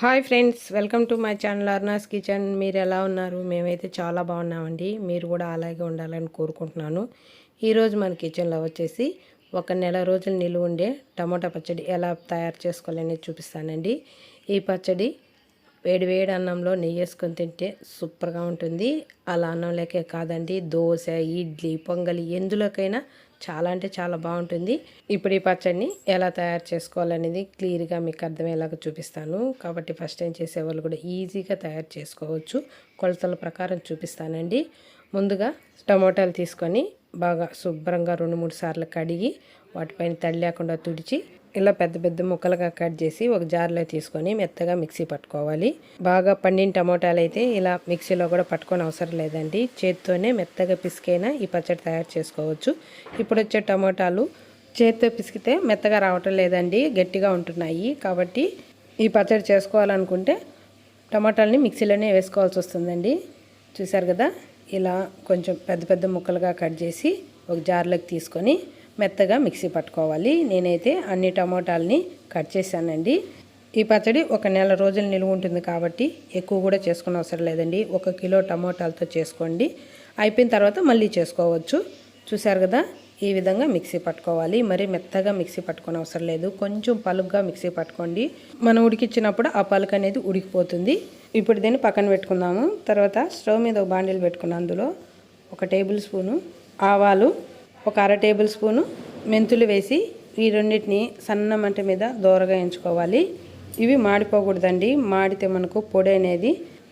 Hi friends welcome to my channel అర్నాస్ kitchen. మీరు ఎలా ఉన్నారు? మేమైతే చాలా బాగున్నామండి. మీరు కూడా అలాగే ఉండాలని కోరుకుంటున్నాను. ఈరోజు మన కిచెన్లో వచ్చేసి ఒక నెల రోజులు నిలువ ఉండే టమోటా పచ్చడి ఎలా తయారు చేసుకోవాలని చూపిస్తానండి. ఈ పచ్చడి వేడి వేడి అన్నంలో నెయ్యి వేసుకొని తింటే సూపర్గా ఉంటుంది. అలా అన్నంలోకే కాదండి దోశ ఇడ్లీ పొంగలి ఎందులోకైనా చాలా అంటే చాలా బాగుంటుంది. ఇప్పుడు ఈ పచ్చడిని ఎలా తయారు చేసుకోవాలనేది క్లియర్గా మీకు అర్థమయ్యేలాగా చూపిస్తాను. కాబట్టి ఫస్ట్ టైం చేసేవాళ్ళు కూడా ఈజీగా తయారు చేసుకోవచ్చు. కొలతల ప్రకారం చూపిస్తానండి. ముందుగా టమోటాలు తీసుకొని బాగా శుభ్రంగా రెండు మూడు సార్లు కడిగి వాటిపైన తడి లేకుండా తుడిచి ఇలా పెద్ద పెద్ద ముక్కలుగా కట్ చేసి ఒక జార్లో తీసుకొని మెత్తగా మిక్సీ పట్టుకోవాలి. బాగా పండిన టమోటాలు అయితే ఇలా మిక్సీలో కూడా పట్టుకొని అవసరం లేదండి. చేత్తోనే మెత్తగా పిసికైనా ఈ పచ్చడి తయారు చేసుకోవచ్చు. ఇప్పుడు వచ్చే టమోటాలు చేత్తో పిసికితే మెత్తగా రావటం లేదండి గట్టిగా ఉంటున్నాయి. కాబట్టి ఈ పచ్చడి చేసుకోవాలనుకుంటే టమాటాలని మిక్సీలోనే వేసుకోవాల్సి వస్తుందండి. చూసారు కదా? ఇలా కొంచెం పెద్ద పెద్ద ముక్కలుగా కట్ చేసి ఒక జార్లోకి తీసుకొని మెత్తగా మిక్సీ పట్టుకోవాలి. నేనైతే అన్ని టమోటాలని కట్ చేశానండి. ఈ పచ్చడి ఒక నెల రోజులు నిలువ ఉంటుంది కాబట్టి ఎక్కువ కూడా చేసుకునే అవసరం లేదండి. ఒక కిలో టమోటాలతో చేసుకోండి. అయిపోయిన తర్వాత మళ్ళీ చేసుకోవచ్చు. చూసారు కదా? ఈ విధంగా మిక్సీ పట్టుకోవాలి. మరి మెత్తగా మిక్సీ పట్టుకోని అవసరం లేదు. కొంచెం పలుగ్గా మిక్సీ పట్టుకోండి. మనం ఉడికిచ్చినప్పుడు ఆ పలుకు అనేది ఉడికిపోతుంది. ఇప్పుడు దీన్ని పక్కన పెట్టుకుందాము. తర్వాత స్టవ్ మీద ఒక బాండీలు పెట్టుకున్నాను అందులో. ఒక టేబుల్ స్పూను ఆవాలు ఒక అర టేబుల్ స్పూను మెంతులు వేసి ఈ రెండింటిని సన్న మంట మీద దోరగా ఎంచుకోవాలి. ఇవి మాడిపోకూడదండి. మాడితే మనకు పొడి అనేది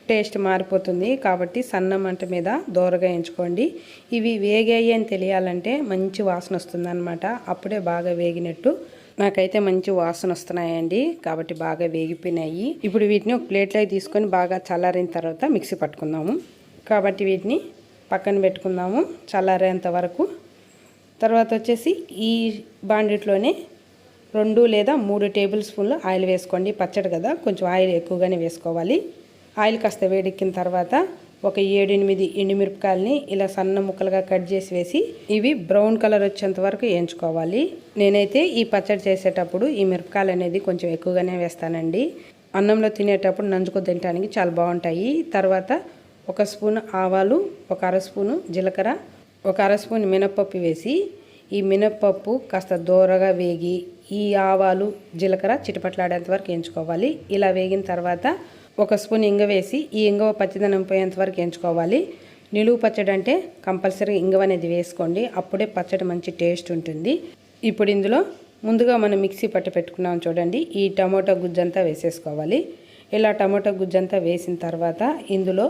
టేస్ట్ మారిపోతుంది. కాబట్టి సన్న మంట మీద దోరగా ఎంచుకోండి. ఇవి వేగాయి అని తెలియాలంటే మంచి వాసన వస్తుందన్నమాట. అప్పుడే బాగా వేగినట్టు. నాకైతే మంచి వాసన వస్తున్నాయండి. కాబట్టి బాగా వేగిపోయినాయి. ఇప్పుడు వీటిని ఒక ప్లేట్లోకి తీసుకొని బాగా చల్లారిన తర్వాత మిక్సీ పట్టుకుందాము. కాబట్టి వీటిని పక్కన పెట్టుకుందాము. చల్లారేంత వరకు తర్వాత వచ్చేసి ఈ బాండిట్లోనే రెండు లేదా మూడు టేబుల్ స్పూన్లు ఆయిల్ వేసుకోండి. పచ్చడి కదా కొంచెం ఆయిల్ ఎక్కువగానే వేసుకోవాలి. ఆయిల్ కాస్త వేడెక్కిన తర్వాత ఒక ఏడెనిమిది ఎండుమిరపకాయలని ఇలా సన్న ముక్కలుగా కట్ చేసి వేసి ఇవి బ్రౌన్ కలర్ వచ్చేంత వరకు వేయించుకోవాలి. నేనైతే ఈ పచ్చడి చేసేటప్పుడు ఈ మిరపకాయలు అనేది కొంచెం ఎక్కువగానే వేస్తానండి. అన్నంలో తినేటప్పుడు నంజుకు తినడానికి చాలా బాగుంటాయి. తర్వాత ఒక స్పూన్ ఆవాలు ఒక అర స్పూను జీలకర్ర ఒక అర స్పూన్ మినప్పప్పు వేసి ఈ మినప్పప్పు కాస్త దూరగా వేగి ఈ ఆవాలు జీలకర్ర చిటపట్లాడేంత వరకు ఎంచుకోవాలి ఇలా వేగిన తర్వాత ఒక స్పూన్ ఇంగ వేసి ఈ ఇంగవ పచ్చిదనం పోయేంత వరకు ఎంచుకోవాలి నిలువు పచ్చడి అంటే కంపల్సరీ ఇంగవ అనేది వేసుకోండి. అప్పుడే పచ్చడి మంచి టేస్ట్ ఉంటుంది. ఇప్పుడు ఇందులో ముందుగా మనం మిక్సీ పట్టు పెట్టుకున్నాం చూడండి. ఈ టమోటా గుజ్జంతా వేసేసుకోవాలి. ఇలా టమోటా గుజ్జంతా వేసిన తర్వాత ఇందులో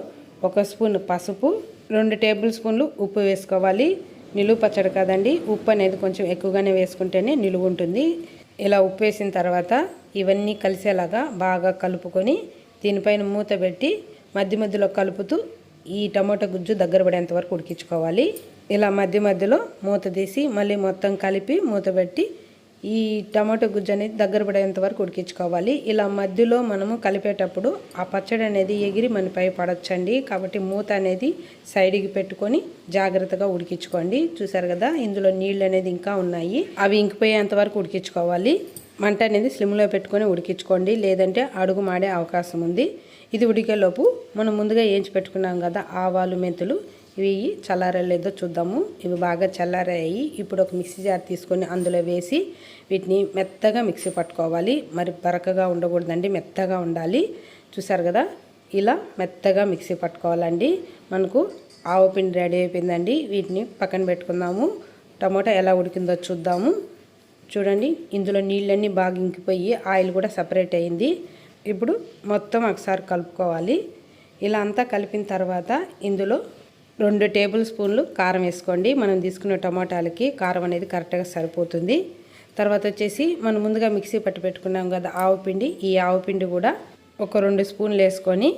ఒక స్పూన్ పసుపు రెండు టేబుల్ స్పూన్లు ఉప్పు వేసుకోవాలి. నిలువు పచ్చడి కాదండి. ఉప్పు అనేది కొంచెం ఎక్కువగానే వేసుకుంటేనే నిలువు ఉంటుంది. ఇలా ఉప్పు వేసిన తర్వాత ఇవన్నీ కలిసేలాగా బాగా కలుపుకొని దీనిపైన మూత పెట్టి మధ్య మధ్యలో కలుపుతూ ఈ టమాటా గుజ్జు దగ్గర పడేంత వరకు ఉడికించుకోవాలి. ఇలా మధ్య మధ్యలో మూత తీసి మళ్ళీ మొత్తం కలిపి మూత పెట్టి ఈ టమాటో గుజ్జు అనేది దగ్గర పడేంత వరకు ఉడికించుకోవాలి. ఇలా మధ్యలో మనము కలిపేటప్పుడు ఆ పచ్చడి అనేది ఎగిరి మనపై పడచ్చండి. కాబట్టి మూత అనేది సైడ్కి పెట్టుకొని జాగ్రత్తగా ఉడికించుకోండి. చూసారు కదా ఇందులో నీళ్ళు అనేది ఇంకా ఉన్నాయి. అవి ఇంకిపోయేంత వరకు ఉడికించుకోవాలి. మంట అనేది స్లిమ్లో పెట్టుకొని ఉడికించుకోండి. లేదంటే అడుగు మాడే అవకాశం ఉంది. ఇది ఉడికేలోపు మనం ముందుగా వేయించి పెట్టుకున్నాం కదా ఆవాలు మెంతులు ఇవి చల్లారలేదో చూద్దాము. ఇవి బాగా చల్లారాయి. ఇప్పుడు ఒక మిక్సీ జార్ తీసుకొని అందులో వేసి వీటిని మెత్తగా మిక్సీ పట్టుకోవాలి. మరి బరకగా ఉండకూడదండి మెత్తగా ఉండాలి. చూసారు కదా? ఇలా మెత్తగా మిక్సీ పట్టుకోవాలండి. మనకు ఆవు పిండి రెడీ అయిపోయిందండి. వీటిని పక్కన పెట్టుకుందాము. టమోటా ఎలా ఉడికిందో చూద్దాము. చూడండి ఇందులో నీళ్ళన్నీ బాగా ఇంకిపోయి ఆయిల్ కూడా సపరేట్ అయింది. ఇప్పుడు మొత్తం ఒకసారి కలుపుకోవాలి. ఇలా అంతా కలిపిన తర్వాత ఇందులో రెండు టేబుల్ స్పూన్లు కారం వేసుకోండి. మనం తీసుకున్న టమాటాలకి కారం అనేది కరెక్ట్గా సరిపోతుంది. తర్వాత వచ్చేసి మనం ముందుగా మిక్సీ పట్టి పెట్టుకున్నాం కదా ఆవు పిండి. ఈ ఆవు పిండి కూడా ఒక రెండు స్పూన్లు వేసుకొని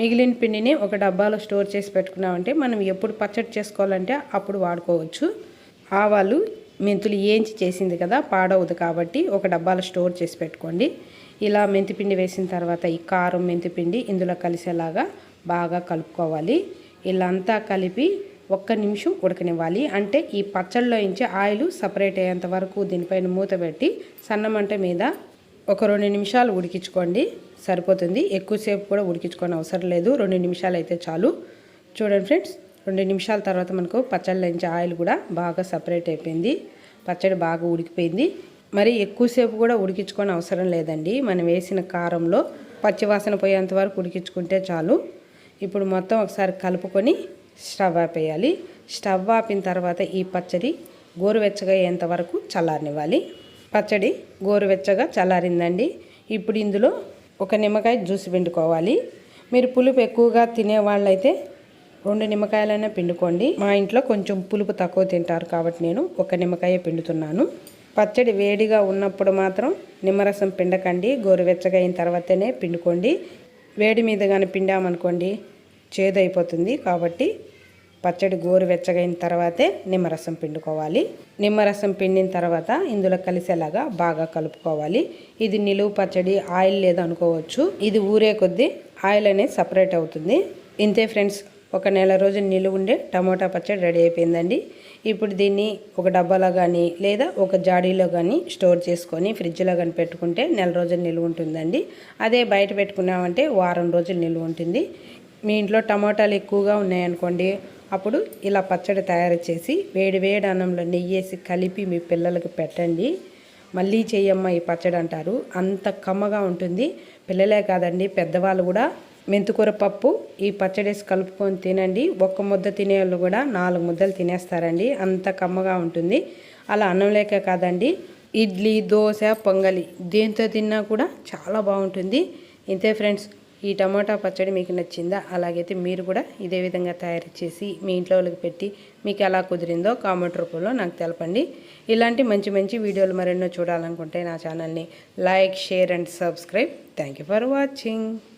మిగిలిన పిండిని ఒక డబ్బాలో స్టోర్ చేసి పెట్టుకున్నామంటే మనం ఎప్పుడు పచ్చడి చేసుకోవాలంటే అప్పుడు వాడుకోవచ్చు. ఆవాలు మెంతులు ఏంచి చేసింది కదా పాడవదు కాబట్టి ఒక డబ్బాలో స్టోర్ చేసి పెట్టుకోండి. ఇలా మెంతిపిండి వేసిన తర్వాత ఈ కారం మెంతిపిండి ఇందులో కలిసేలాగా బాగా కలుపుకోవాలి. ఇలా అంతా కలిపి ఒక్క నిమిషం ఉడకనివ్వాలి. అంటే ఈ పచ్చళ్ళలో ఇంచి ఆయిల్ సపరేట్ అయ్యేంత వరకు దీనిపైన మూత పెట్టి సన్నమంట మీద ఒక రెండు నిమిషాలు ఉడికించుకోండి. సరిపోతుంది. ఎక్కువసేపు కూడా ఉడికించుకొని అవసరం లేదు. రెండు నిమిషాలు అయితే చాలు. చూడండి ఫ్రెండ్స్ రెండు నిమిషాల తర్వాత మనకు పచ్చళ్ళ నుంచి ఆయిల్ కూడా బాగా సపరేట్ అయిపోయింది. పచ్చడి బాగా ఉడికిపోయింది. మరి ఎక్కువసేపు కూడా ఉడికించుకొని అవసరం లేదండి. మనం వేసిన కారంలో పచ్చివాసన పోయేంత వరకు ఉడికించుకుంటే చాలు. ఇప్పుడు మొత్తం ఒకసారి కలుపుకొని స్టవ్ ఆపేయాలి. స్టవ్ ఆపిన తర్వాత ఈ పచ్చడి గోరువెచ్చగా అయ్యేంత వరకు చల్లారనివ్వాలి. పచ్చడి గోరువెచ్చగా చల్లారిందండి. ఇప్పుడు ఇందులో ఒక నిమ్మకాయ జ్యూస్ పిండుకోవాలి. మీరు పులుపు ఎక్కువగా తినేవాళ్ళైతే రెండు నిమ్మకాయలైనా పిండుకోండి. మా ఇంట్లో కొంచెం పులుపు తక్కువ తింటారు కాబట్టి నేను ఒక నిమ్మకాయ పిండుతున్నాను. పచ్చడి వేడిగా ఉన్నప్పుడు మాత్రం నిమ్మరసం పిండకండి. గోరువెచ్చగా అయిన తర్వాతనే పిండుకోండి. వేడి మీద కానీ పిండామనుకోండి చేదైపోతుంది కాబట్టి పచ్చడి గోరు వెచ్చగైన తర్వాతే నిమ్మరసం పిండుకోవాలి. నిమ్మరసం పిండిన తర్వాత ఇందులో కలిసేలాగా బాగా కలుపుకోవాలి. ఇది నిలువు పచ్చడి ఆయిల్ లేదనుకోవచ్చు ఇది ఊరే కొద్దీ ఆయిల్ అనేది సపరేట్ అవుతుంది. ఇంతే ఫ్రెండ్స్ ఒక నెల రోజులు నిలువ ఉండే టమోటా పచ్చడి రెడీ అయిపోయిందండి. ఇప్పుడు దీన్ని ఒక డబ్బాలో కానీ లేదా ఒక జాడీలో కానీ స్టోర్ చేసుకొని ఫ్రిడ్జ్లో కానీ పెట్టుకుంటే నెల రోజులు నిలువ ఉంటుందండి. అదే బయట పెట్టుకున్నామంటే వారం రోజులు నిలువ ఉంటుంది. మీ ఇంట్లో టమోటాలు ఎక్కువగా ఉన్నాయనుకోండి అప్పుడు ఇలా పచ్చడి తయారు చేసి వేడి వేడి అన్నంలో నెయ్యి వేసి కలిపి మీ పిల్లలకు పెట్టండి. మళ్ళీ చెయ్యమ్మ ఈ పచ్చడి అంటారు అంత కమ్మగా ఉంటుంది. పిల్లలే కాదండి పెద్దవాళ్ళు కూడా మెంతుకూర పప్పు ఈ పచ్చడేసి కలుపుకొని తినండి. ఒక్క ముద్ద తినేవాళ్ళు కూడా నాలుగు ముద్దలు తినేస్తారండి. అంత కమ్మగా ఉంటుంది. అలా అన్నం లేక కాదండి. ఇడ్లీ దోశ పొంగలి దేంతో తిన్నా కూడా చాలా బాగుంటుంది. ఇంతే ఫ్రెండ్స్ ఈ టమాటా పచ్చడి మీకు నచ్చిందా? అలాగైతే మీరు కూడా ఇదే విధంగా తయారు చేసి మీ ఇంట్లో వాళ్ళకి పెట్టి మీకు ఎలా కుదిరిందో కామెంట్ రూపంలో నాకు తెలపండి. ఇలాంటి మంచి మంచి వీడియోలు మరెన్నో చూడాలనుకుంటే నా ఛానల్ని like share and subscribe. Thank for watching